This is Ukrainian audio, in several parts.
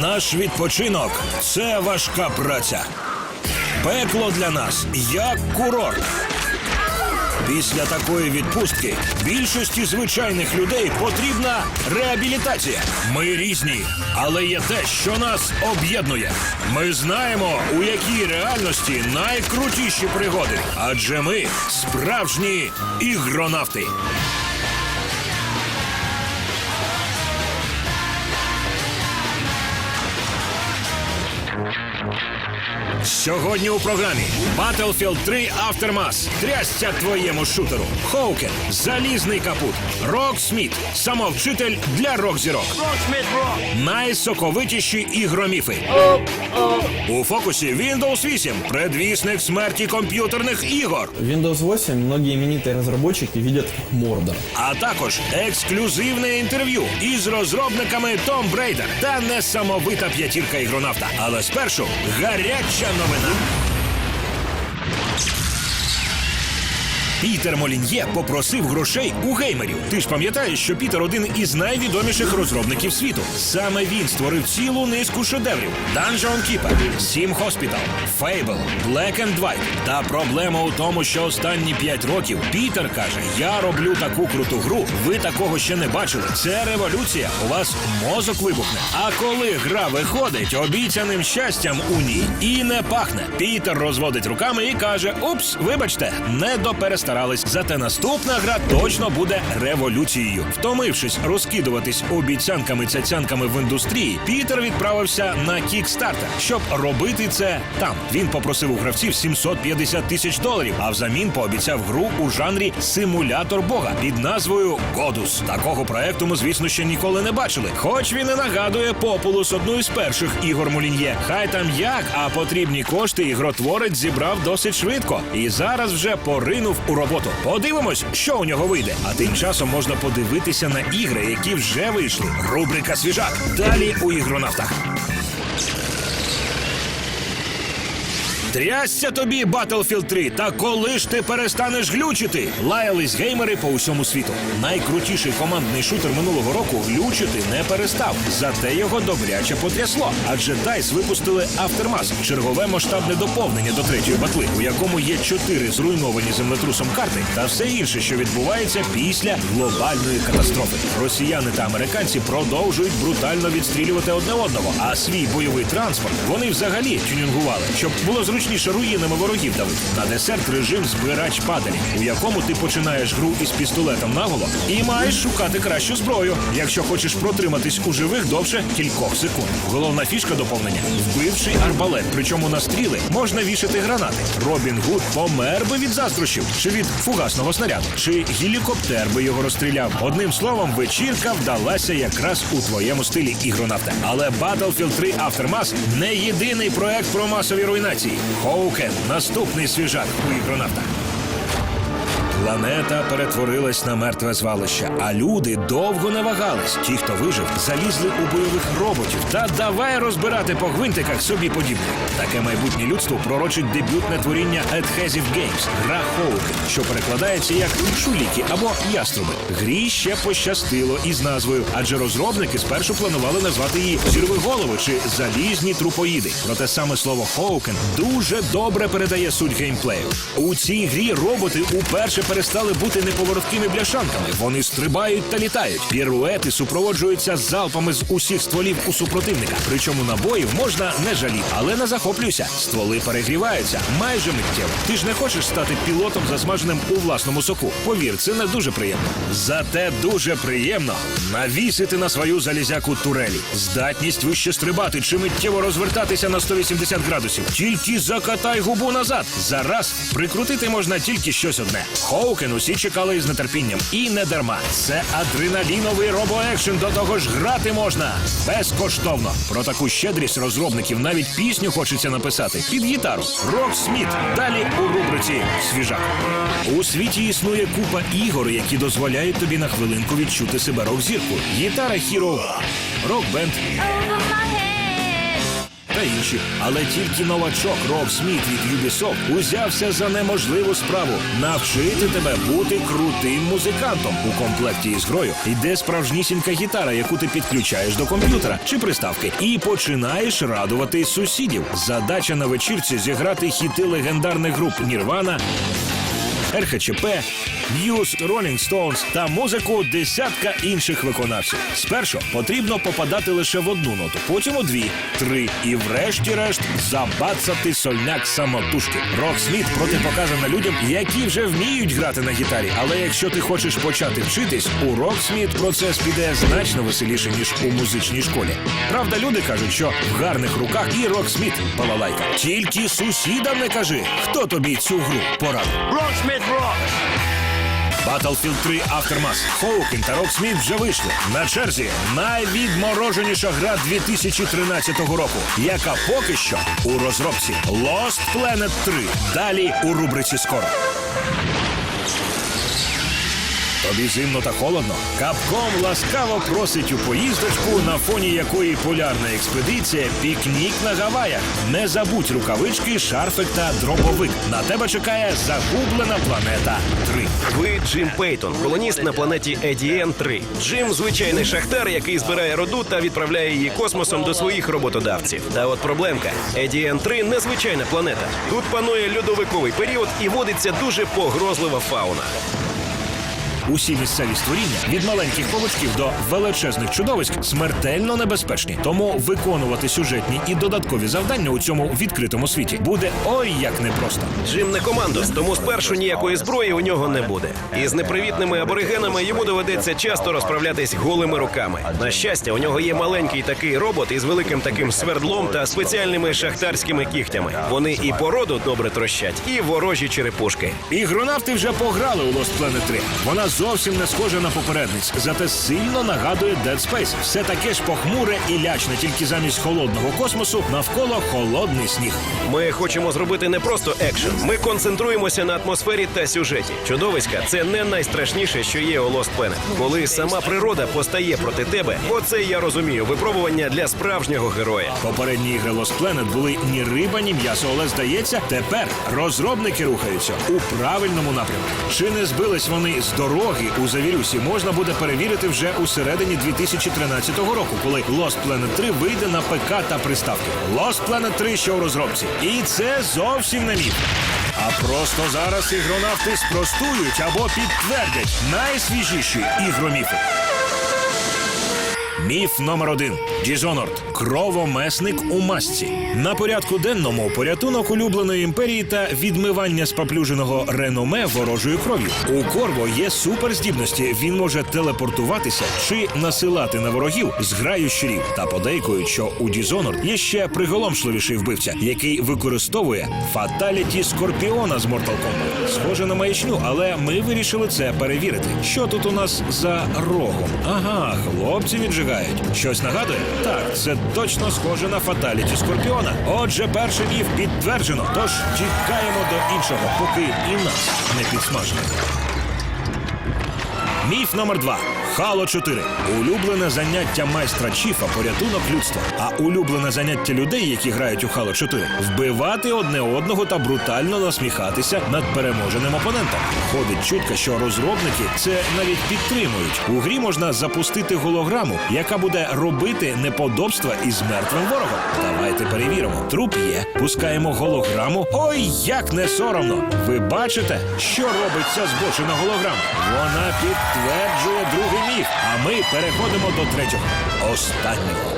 Наш відпочинок це важка праця. Пекло для нас як курорт. Після такої відпустки більшості звичайних людей потрібна реабілітація. Ми різні, але є те, що нас об'єднує. Ми знаємо, у якій реальності найкрутіші пригоди, адже ми справжні ігронавти. Сьогодні у програмі Battlefield 3 Aftermath. Трясця твоєму шутеру. Хоукен, залізний капут, Рок Сміт, самовчитель для рок-зірок. Найсоковитіші ігроміфи. У фокусі Windows 8, предвісник смерті комп'ютерних ігор. Windows 8 многие именитые разработчики видят как Мордор. А також ексклюзивне інтерв'ю із розробниками Tom Raider та несамовита п'ятірка ігронавта. Але спершу гаряча новина. with him. Пітер Молін'є попросив грошей у геймерів. Ти ж пам'ятаєш, що Пітер один із найвідоміших розробників світу. Саме він створив цілу низку шедеврів: Dungeon Keeper, Sim Hospital, Fable, Black and White. Та проблема у тому, що останні 5 років Пітер каже: Я роблю таку круту гру. Ви такого ще не бачили. Це революція. У вас мозок вибухне. А коли гра виходить, обіцяним щастям у ній і не пахне. Пітер розводить руками і каже: Упс, вибачте, не доперестарались. Зате наступна гра точно буде революцією. Втомившись розкидуватись обіцянками цяцянками в індустрії, Пітер відправився на Kickstarter, щоб робити це там. Він попросив у гравців 750 тисяч доларів, а взамін пообіцяв гру у жанрі симулятор Бога під назвою Годус. Такого проекту ми, звісно, ще ніколи не бачили. Хоч він і нагадує Популус одну із перших ігор Молін'є. Хай там як, а потрібні кошти ігротворець зібрав досить швидко. І зараз вже поринув у роботу. Подивимось, що у нього вийде. А тим часом можна подивитися на ігри, які вже вийшли. Рубрика Свіжак. Далі у ігронавтах. Трясся тобі Battlefield 3, та коли ж ти перестанеш глючити? Лаялись геймери по усьому світу. Найкрутіший командний шутер минулого року глючити не перестав. Зате його добряче потрясло. Адже DICE випустили Aftermath – чергове масштабне доповнення до третьої батли, у якому є чотири зруйновані землетрусом карти та все інше, що відбувається після глобальної катастрофи. Росіяни та американці продовжують брутально відстрілювати одне одного, а свій бойовий транспорт вони взагалі тюнінгували, щоб було зручніше руїнами ворогів давити. На десерт режим збирач падалів, у якому ти починаєш гру із пістолетом наголо і маєш шукати кращу зброю, якщо хочеш протриматись у живих довше кількох секунд. Головна фішка доповнення вбивший арбалет. Причому на стріли можна вішати гранати. Робін Гуд помер би від заздрощів, чи від фугасного снаряду, чи гелікоптер би його розстріляв. Одним словом, вечірка вдалася якраз у твоєму стилі ігронавта. Але Battlefield 3 Aftermath не єдиний проект про масові руйнації. Хоукен наступний свіжак у ігронавтах. Планета перетворилась на мертве звалище, а люди довго не вагались. Ті, хто вижив, залізли у бойових роботів та давай розбирати по гвинтиках собі подібне. Таке майбутнє людство пророчить дебютне творіння Adhesive Games – гра Хоукен, що перекладається як шуліки або яструби. Грі ще пощастило із назвою, адже розробники спершу планували назвати її зірви голови чи залізні трупоїди. Проте саме слово Хоукен дуже добре передає суть геймплею. У цій грі роботи уперше перестали бути неповороткими бляшанками. Вони стрибають та літають. Піруети супроводжуються залпами з усіх стволів у супротивника. Причому набоїв можна не жаліти, але не захоплюйся. Стволи перегріваються майже миттєво. Ти ж не хочеш стати пілотом, засмаженим у власному соку. Повір, це не дуже приємно. Зате дуже приємно навісити на свою залізяку турелі. Здатність вище стрибати чи миттєво розвертатися на 180 градусів. Тільки закатай губу назад. Зараз прикрутити можна тільки щось одне. Хоукен усі чекали із нетерпінням. І не дарма. Це адреналіновий робоекшен. До того ж грати можна безкоштовно. Про таку щедрість розробників навіть пісню хочеться написати під гітару. Рок Сміт. Далі у рубриці Свіжак. У світі існує купа ігор, які дозволяють тобі на хвилинку відчути себе рок-зіркою. Гітара Hero, рок-бенд. Та інші. Але тільки новачок Роб Сміт від Ubisoft узявся за неможливу справу навчити тебе бути крутим музикантом. У комплекті із грою йде справжнісінька гітара, яку ти підключаєш до комп'ютера чи приставки, і починаєш радувати сусідів. Задача на вечірці зіграти хіти легендарних груп Нірвана. РХЧП, М'юз, Rolling Stones та музику десятка інших виконавців. Спершу потрібно попадати лише в одну ноту, потім у дві, три і врешті-решт забацати сольняк самотужки. Рок Сміт протипоказана людям, які вже вміють грати на гітарі. Але якщо ти хочеш почати вчитись, у Рок Сміт процес піде значно веселіше ніж у музичній школі. Правда, люди кажуть, що в гарних руках і Рок Сміт балалайка. Тільки сусідам не кажи, хто тобі цю гру порадив. Rocksmith Rock! Battlefield 3 Aftermath, Хоукін та Rocksmith вже вийшли. На черзі найвідмороженіша гра 2013 року, яка поки що у розробці Lost Planet 3. Далі у рубриці скоро. Тобі зимно та холодно. Капком ласкаво просить у поїздочку, на фоні якої полярна експедиція пікнік на Гаваях. Не забудь рукавички, шарфик та дробовик. На тебе чекає загублена планета 3. Ви Джим Пейтон, колоніст на планеті Едіен 3 Джим звичайний шахтар, який збирає роду та відправляє її космосом до своїх роботодавців. Та от проблемка: Едіен 3 незвичайна планета. Тут панує льодовиковий період і водиться дуже погрозлива фауна. Усі місцеві створіння від маленьких павучків до величезних чудовиськ смертельно небезпечні. Тому виконувати сюжетні і додаткові завдання у цьому відкритому світі буде ой як непросто. Джим не командос, тому спершу ніякої зброї у нього не буде. І з непривітними аборигенами йому доведеться часто розправлятись голими руками. На щастя, у нього є маленький такий робот із великим таким свердлом та спеціальними шахтарськими кігтями. Вони і породу добре трощать, і ворожі черепушки. Ігронавти вже пограли у Lost Planet 3. Вона зовсім не схожа на попередниць, зате сильно нагадує Dead Space. Все таке ж похмуре і лячне, тільки замість холодного космосу навколо холодний сніг. Ми хочемо зробити не просто екшен. Ми концентруємося на атмосфері та сюжеті. Чудовиська це не найстрашніше, що є у Lost Planet. Коли сама природа постає проти тебе, оце я розумію. Випробування для справжнього героя. Попередні ігри Lost Planet були ні риба, ні м'ясо, але здається, тепер розробники рухаються у правильному напрямку. Чи не збились вони з дороги у Завірюсі, можна буде перевірити вже у середині 2013 року, коли Lost Planet 3 вийде на ПК та приставки. Lost Planet 3 ще у розробці. І це зовсім не міф. А просто зараз ігронавти спростують або підтвердять найсвіжіші ігроміфи. Міф номер один Dishonored. Кровомесник у масці. На порядку денному порятунок улюбленої імперії та відмивання споплюженого реноме ворожою кров'ю. У Корво є суперздібності. Він може телепортуватися чи насилати на ворогів зграю щурів. Та подейкують, що у Dishonored є ще приголомшливіший вбивця, який використовує фаталіті скорпіона з Mortal Kombat. Схоже на маячню, але ми вирішили це перевірити. Що тут у нас за рогом? Ага, хлопці віджигають. Щось нагадує? Так, це точно схоже на фаталіті скорпіона. Отже, перший міф підтверджено. Тож тікаємо до іншого, поки і нас не підсмажили. Міф номер два. Хало 4. Улюблене заняття майстра Чіфа порятунок людства. А улюблене заняття людей, які грають у Хало 4 вбивати одне одного та брутально насміхатися над переможеним опонентом. Ходить чутка, що розробники це навіть підтримують. У грі можна запустити голограму, яка буде робити неподобства із мертвим ворогом. Давайте перевіримо. Труп є, пускаємо голограму. Ой, як не соромно! Ви бачите, що робить ця збочена голограма? Вона підтверджує другий міф. А ми переходимо до третього. Останнього.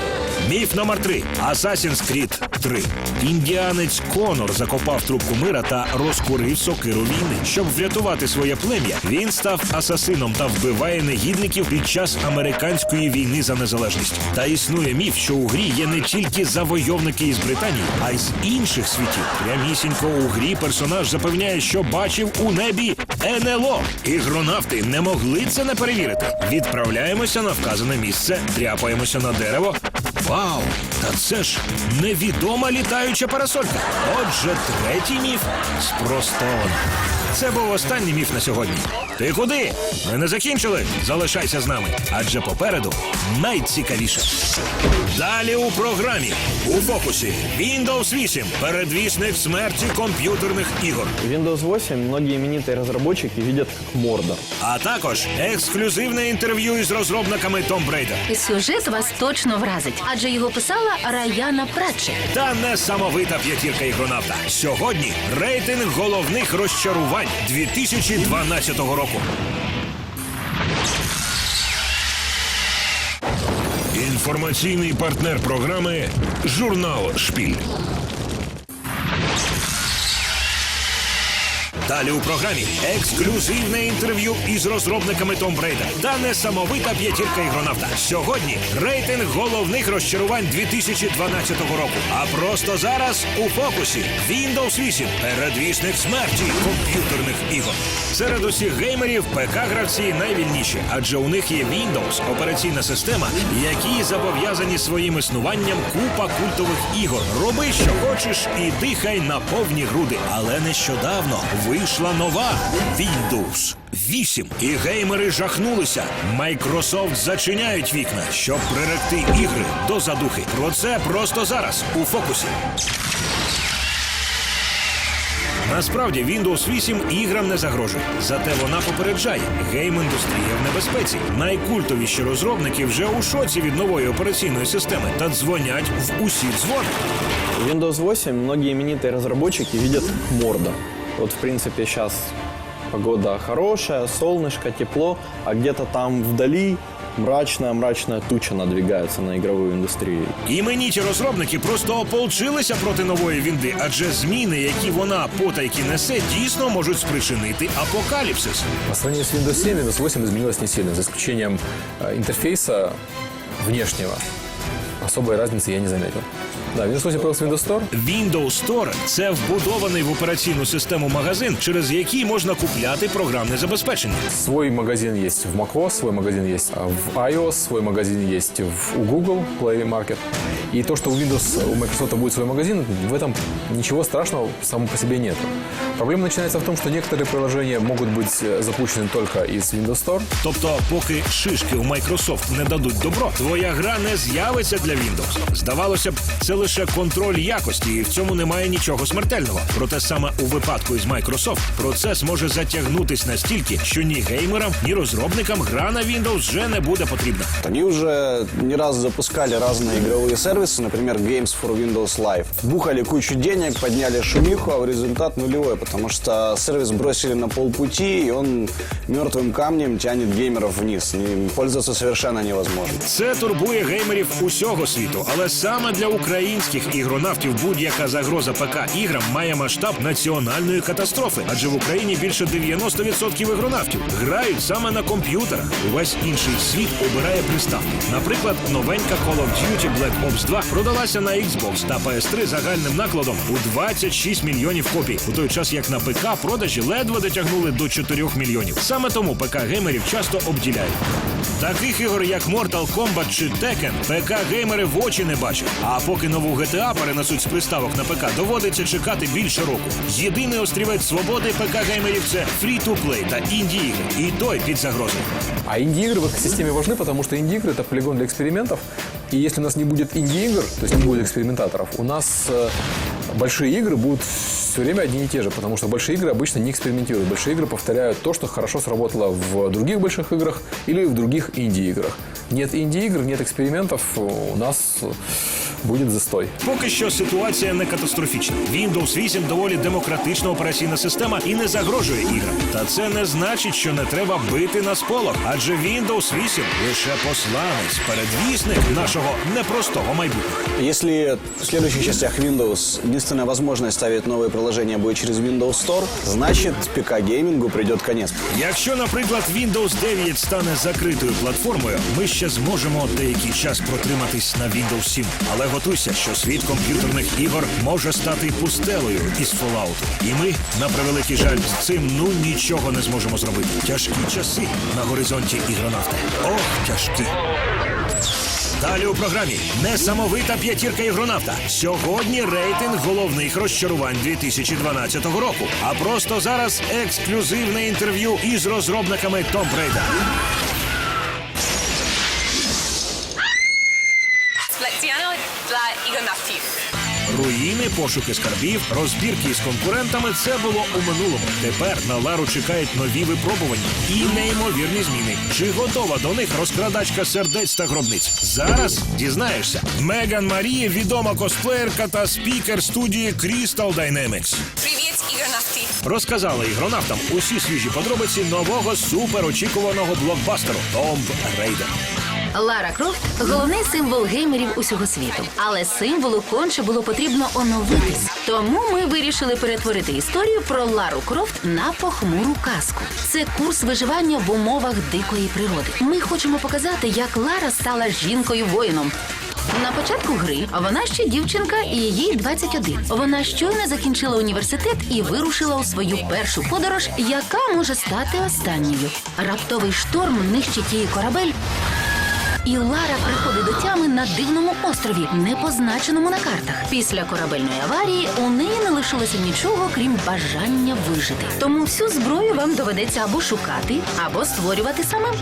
Міф номер три. Assassin's Creed 3. Індіанець Конор закопав трубку мира та розкурив сокиру війни. Щоб врятувати своє плем'я, він став асасином та вбиває негідників під час американської війни за незалежність. Та існує міф, що у грі є не тільки завойовники із Британії, а й з інших світів. Прямісінько у грі персонаж запевняє, що бачив у небі НЛО. Ігронавти не могли це не перевірити. Відправляємося на вказане місце, тряпаємося на дерево. Вау! Та це ж невідома літаюча парасолька. Отже, третій міф спростовано. Це був останній міф на сьогодні. Ти куди? Ми не закінчили. Залишайся з нами, адже попереду найцікавіше. Далі у програмі у фокусі Windows 8 передвісник смерті комп'ютерних ігор. Windows 8 многие именитые разработчики видят как Мордор. А також ексклюзивне інтерв'ю із розробниками Tomb Raider. Сюжет вас точно вразить, адже його писала Раяна Пратчет. Та несамовита п'ятірка ігронавта. Сьогодні рейтинг головних розчарувань 2012 року. Інформаційний партнер програми Журнал Шпіль. Далі у програмі ексклюзивне інтерв'ю із розробниками Tomb Raider та несамовита п'ятірка ігронавта. Сьогодні рейтинг головних розчарувань 2012 року. А просто зараз у фокусі Windows 8 передвісник смерті комп'ютерних ігор. Серед усіх геймерів ПК-гравці найвільніші, адже у них є Windows, операційна система, які зобов'язані своїм існуванням купа культових ігор. Роби, що хочеш, і дихай на повні груди. Але нещодавно вийшла нова Windows 8. І геймери жахнулися. Microsoft зачиняють вікна, щоб приректи ігри до задухи. Про це просто зараз у фокусі. Насправді Windows 8 іграм не загрожує. Зате вона попереджає, гейм-індустрія в небезпеці. Найкультовіші розробники вже у шоці від нової операційної системи та дзвонять в усі дзвони. Windows 8 многие именитые разработчики видят Мордор. Вот, в принципе, сейчас погода хорошая, солнышко, тепло, а где-то там вдали мрачная-мрачная туча надвигается на игровую индустрию. Імениті розробники просто ополчилися проти нової вінди, адже зміни, які вона потайки несе, дійсно можуть спричинити апокаліпсис. По сравнению с Windows 7, Windows 8 изменилась не сильно, за исключением э, интерфейса внешнего. Особой разницы я не заметил. Да, Windows 8 появился Windows Store. Windows Store – це вбудований в операційну систему магазин, через який можна купляти програмне забезпечення. Свой магазин есть в macOS, свой магазин есть а, в iOS, свой магазин есть в, у Google Play Market. И то, что у Windows, у Microsoft будет свой магазин, в этом ничего страшного само по себе нет. Проблема начинается в том, что некоторые приложения могут быть э, запущены только из Windows Store, Тобто, поки шишки у Microsoft не дадуть добро, твоя гра не з'явиться для Windows. Здавалося б, це лише контроль якості, і в цьому немає нічого смертельного. Проте саме у випадку із Microsoft процес може затягнутись настільки, що ні геймерам, ні розробникам гра на Windows вже не буде потрібна. Они уже не раз запускали разные игровые сервисы, например, Games for Windows Live. Бухали кучу денег, подняли шумиху, а результат нулевой, потому что сервис бросили на полпути, и он мертвым камнем тянет геймеров вниз. Им пользоваться совершенно невозможно. Це турбує геймерів усього світу, але саме для українських ігронавтів будь-яка загроза ПК іграм має масштаб національної катастрофи, адже в Україні більше 90% ігронавтів грають саме на комп'ютерах. Увесь інший світ обирає приставки. Наприклад, новенька Call of Duty Black Ops 2 продалася на Xbox та PS3 загальним накладом у 26 мільйонів копій, у той час як на ПК продажі ледве дотягнули до 4 мільйонів. Саме тому ПК геймерів часто обділяють. Таких ігор, як Mortal Kombat чи Tekken, ПК геймери в очі не бачать. А поки нову GTA перенесуть з приставок на ПК, доводиться чекати більше року. Єдиний острівець свободи ПК геймерів це фрі-ту-плей та інді ігри. І той під загрозою. А инди-игры в экосистеме важны, потому что инди-игры – это полигон для экспериментов. И если у нас не будет инди-игр, то есть не будет экспериментаторов, у нас э, большие игры будут все время одни и те же, потому что большие игры обычно не экспериментируют. Большие игры повторяют то, что хорошо сработало в других больших играх или в других инди-играх. Нет инди-игр, нет экспериментов, у нас будет застой. Поки що ситуація не катастрофічна. Windows 8 доволі демократична операційна система і не загрожує іграм. Та це не значить, що не треба бити на сполох, адже Windows 8 лише посланець, передвісник нашого непростого майбутнього. Если в следующих частях Windows единственная возможность ставить новые приложения будет через Windows Store, значит ПК-геймингу придет конец. Якщо, наприклад, Windows 9 стане закритою платформою, ми ще зможемо деякий час протриматись на Windows 7. Але готуйся, що світ комп'ютерних ігор може стати пустелею із Fallout. І ми, на превеликий жаль, з цим ну нічого не зможемо зробити. Тяжкі часи на горизонті ігронавти. Ох, тяжкі. Далі у програмі несамовита п'ятірка ігронавта. Сьогодні рейтинг головних розчарувань 2012 року. А просто зараз ексклюзивне інтерв'ю із розробниками Tomb Raider. Руїни, пошуки скарбів, розбірки з конкурентами це було у минулому. Тепер на Лару чекають нові випробування і неймовірні зміни. Чи готова до них розкрадачка сердець та гробниць? Зараз дізнаєшся. Меган Марія відома косплеєрка та спікер студії Crystal Dynamics. Привет, Igonafti. Розказала ігронавтам усі свіжі подробиці нового суперочікуваного блокбастеру Tomb Raider. Лара Крофт головний символ геймерів усього світу. Але символу конче було потрібно оновитись. Тому ми вирішили перетворити історію про Лару Крофт на похмуру казку. Це курс виживання в умовах дикої природи. Ми хочемо показати, як Лара стала жінкою-воїном. На початку гри вона ще дівчинка і їй 21. Вона щойно закінчила університет і вирушила у свою першу подорож, яка може стати останньою. Раптовий шторм нищить її корабель, і Лара приходить до тями на дивному острові, не позначеному на картах. Після корабельної аварії у неї не лишилося нічого, крім бажання вижити. Тому всю зброю вам доведеться або шукати, або створювати самим.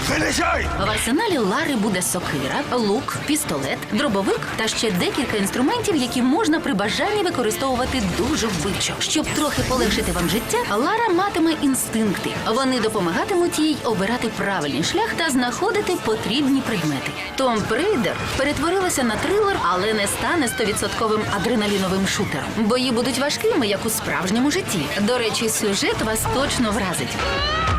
В арсеналі Лари буде сокира, лук, пістолет, дробовик та ще декілька інструментів, які можна при бажанні використовувати дуже вбивчо. Щоб трохи полегшити вам життя, Лара матиме інстинкти. Вони допомагатимуть їй обирати правильний шлях та знаходити потрібні предмети. Том Рейдер перетворилася на трилер, але не стане стовідсотковим адреналіновим шутером. Бої будуть важкими, як у справжньому житті. До речі, сюжет вас точно вразить.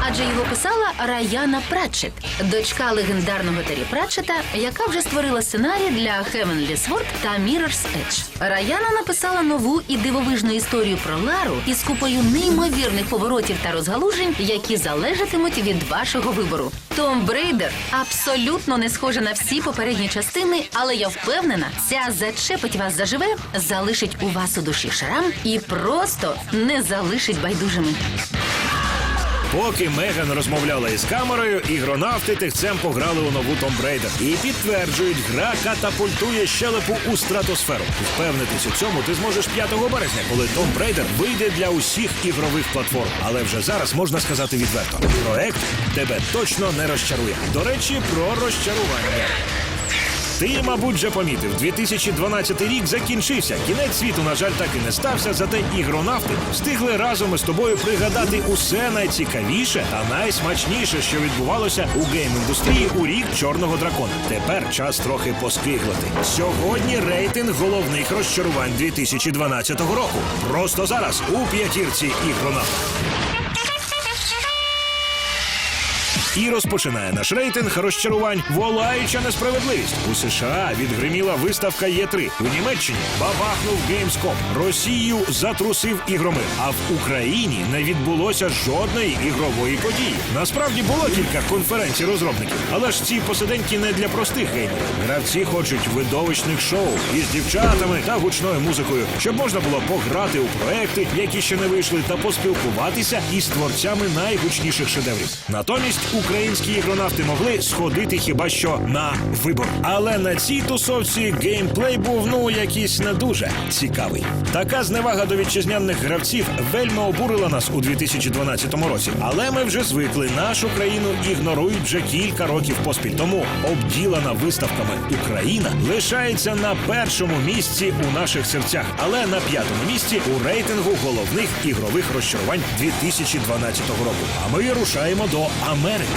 Адже його писала Раяна Пратчет, дочка легендарного Террі Пратчета, яка вже створила сценарій для Heavenly Sword та Mirror's Edge. Раяна написала нову і дивовижну історію про Лару із купою неймовірних поворотів та розгалужень, які залежатимуть від вашого вибору. Том Брейдер абсолютно не схожа на всі попередні частини, але я впевнена, ця зачепить вас заживе, залишить у вас у душі шрам і просто не залишить байдужими. Поки Меган розмовляла із камерою, ігронавти тихцем пограли у нову Tomb Raider. І підтверджують, гра катапультує щелепу у стратосферу. Впевнитись у цьому ти зможеш 5 березня, коли Tomb Raider вийде для усіх ігрових платформ. Але вже зараз можна сказати відверто: проект тебе точно не розчарує. До речі, про розчарування. Ти, мабуть, вже помітив, 2012 рік закінчився. Кінець світу, на жаль, так і не стався. Зате ігронавти встигли разом із тобою пригадати усе найцікавіше та найсмачніше, що відбувалося у гейм-індустрії у рік чорного дракона. Тепер час трохи поскиглити. Сьогодні рейтинг головних розчарувань 2012 року. Просто зараз у п'ятірці ігронавтів. І розпочинає наш рейтинг розчарувань волаюча несправедливість. У США відгриміла виставка Є3. У Німеччині бабахнув Gamescom. Росію затрусив ігромир. А в Україні не відбулося жодної ігрової події. Насправді було кілька конференцій розробників, але ж ці посиденьки не для простих геймерів. Гравці хочуть видовищних шоу із дівчатами та гучною музикою, щоб можна було пограти у проекти, які ще не вийшли, та поспілкуватися із творцями найгучніших шедеврів. Натомість українські ігронавти могли сходити хіба що на вибор. Але на цій тусовці геймплей був ну якийсь не дуже цікавий. Така зневага до вітчизняних гравців вельми обурила нас у 2012 році. Але ми вже звикли. Нашу країну ігнорують вже кілька років поспіль. Тому обділана виставками Україна лишається на першому місці у наших серцях, але на п'ятому місці у рейтингу головних ігрових розчарувань 2012 року. А ми рушаємо до Америки.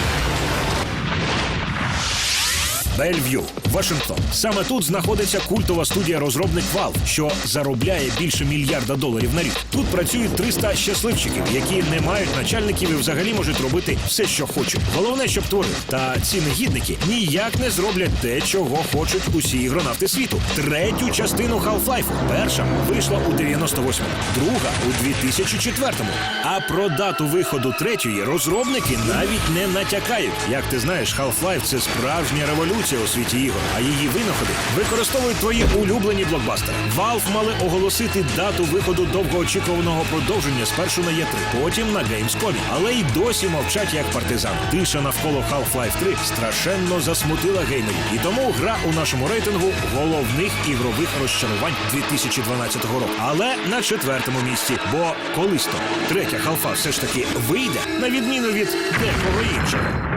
Бельв'ю, Вашингтон. Саме тут знаходиться культова студія розробник Valve, що заробляє більше мільярда доларів на рік. Тут працюють 300 щасливчиків, які не мають начальників і взагалі можуть робити все, що хочуть. Головне, щоб творили. Та ці негідники ніяк не зроблять те, чого хочуть усі ігронавти світу. Третю частину Half-Life. Перша вийшла у 98-му, друга у 2004-му. А про дату виходу третьої розробники навіть не натякають. Як ти знаєш, Half-Life – це справжня революція. Революція у світі ігор, а її винаходи використовують твої улюблені блокбастери. Valve мали оголосити дату виходу довгоочікуваного продовження спершу на E3, потім на Gamescom, але й досі мовчать як партизан. Тиша навколо Half-Life 3 страшенно засмутила геймерів, і тому гра у нашому рейтингу головних ігрових розчарувань 2012 року. Але на четвертому місці, бо колись то третя халфа все ж таки вийде на відміну від декого іншого.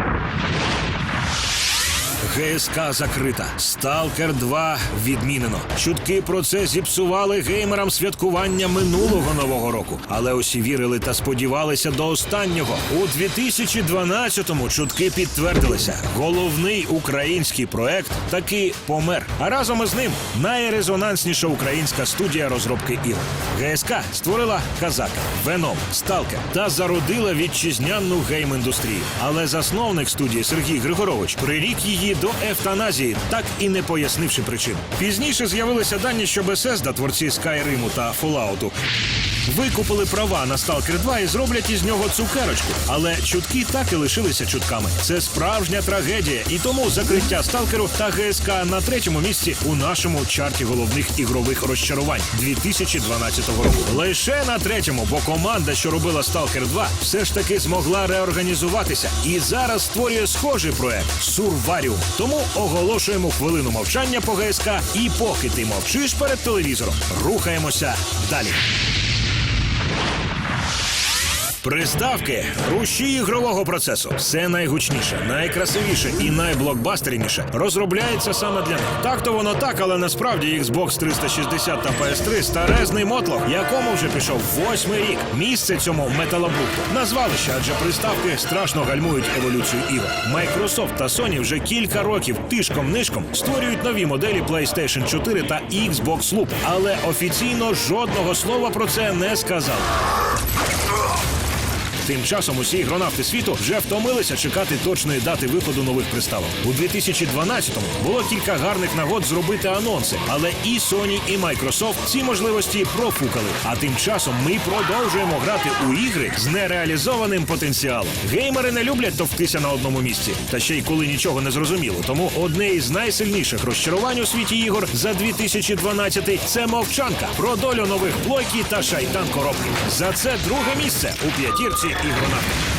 ГСК закрита. Сталкер 2 відмінено. Чутки про це зіпсували геймерам святкування минулого нового року. Але усі вірили та сподівалися до останнього. У 2012-му чутки підтвердилися. Головний український проект таки помер. А разом із ним найрезонансніша українська студія розробки ігор. ГСК створила Казака, Веном, Сталкер та зародила вітчизняну гейм-індустрію. Але засновник студії Сергій Григорович прирік її до евтаназії, так і не пояснивши причин. Пізніше з'явилися дані, що Бесезда, творці Скайриму та Fallout, викупили права на Stalker 2 і зроблять із нього цукерочку. Але чутки так і лишилися чутками. Це справжня трагедія, і тому закриття Сталкеру та ГСК на третьому місці у нашому чарті головних ігрових розчарувань 2012 року. Лише на третьому, бо команда, що робила Stalker 2, все ж таки змогла реорганізуватися і зараз створює схожий проект Сурваріум. Тому оголошуємо хвилину мовчання по ГСК. І поки ти мовчиш перед телевізором, рухаємося далі. Приставки руші ігрового процесу. Все найгучніше, найкрасивіше і найблокбастерніше розробляється саме для них. Так то воно так, але насправді Xbox 360 та PS3 старезний мотлох, якому вже пішов восьмий рік. Місце цьому металобрухту. Назвалище, адже приставки страшно гальмують еволюцію ігор. Microsoft та Sony вже кілька років тишком-нишком створюють нові моделі PlayStation 4 та Xbox Loop, але офіційно жодного слова про це не сказали. Тим часом усі ігронавти світу вже втомилися чекати точної дати виходу нових приставок. У 2012-му було кілька гарних нагод зробити анонси, але і Sony, і Microsoft ці можливості профукали. А тим часом ми продовжуємо грати у ігри з нереалізованим потенціалом. Геймери не люблять товктися на одному місці, та ще й коли нічого не зрозуміло. Тому одне із найсильніших розчарувань у світі ігор за 2012 – це мовчанка про долю нових плойки та шайтан коробки. За це друге місце у п'ятірці ігронавтів.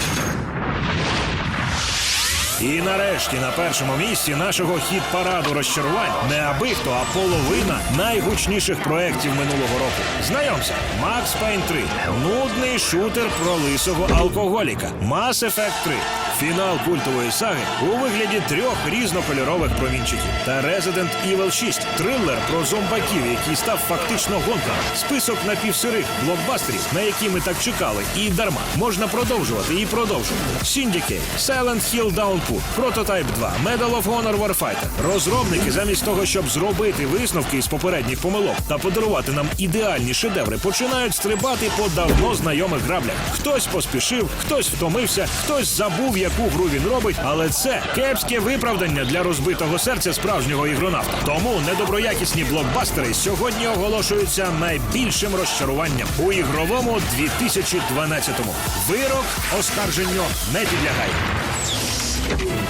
І нарешті на першому місці нашого хіт-параду розчарувань не аби хто, а половина найгучніших проєктів минулого року. Знайомся, Max Payne 3, нудний шутер про лисого алкоголіка, Mass Effect 3, фінал культової саги у вигляді трьох різнокольорових промінчиків. Та Resident Evil 6, трилер про зомбаків, який став фактично гонком. Список напівсирих блокбастерів, на які ми так чекали, і дарма. Можна продовжувати і продовжувати. Syndicate, Silent Hill Downpour, Prototype 2, Medal of Honor Warfighter. Розробники, замість того, щоб зробити висновки із попередніх помилок та подарувати нам ідеальні шедеври, починають стрибати по давно знайомих граблях. Хтось поспішив, хтось втомився, хтось забув, яку гру він робить, але це кепське виправдання для розбитого серця справжнього ігронавта. Тому недоброякісні блокбастери сьогодні оголошуються найбільшим розчаруванням у ігровому 2012-му. Вирок оскарженню не підлягає.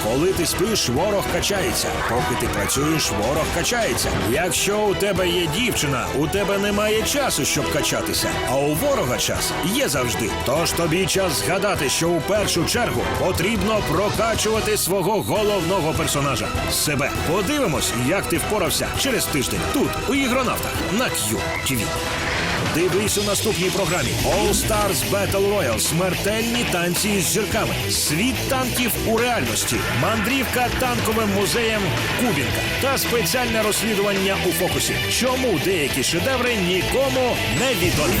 Коли ти спиш, ворог качається. Поки ти працюєш, ворог качається. Якщо у тебе є дівчина, у тебе немає часу, щоб качатися. А у ворога час є завжди. Тож тобі час згадати, що у першу чергу потрібно прокачувати свого головного персонажа себе. Подивимось, як ти впорався через тиждень тут, у ігронавтах на Q-TV. Дивись у наступній програмі All Stars Battle Royale. Смертельні танці з зірками. Світ танків у реальності. Мандрівка танковим музеєм Кубінка та спеціальне розслідування у фокусі. Чому деякі шедеври нікому не відомі?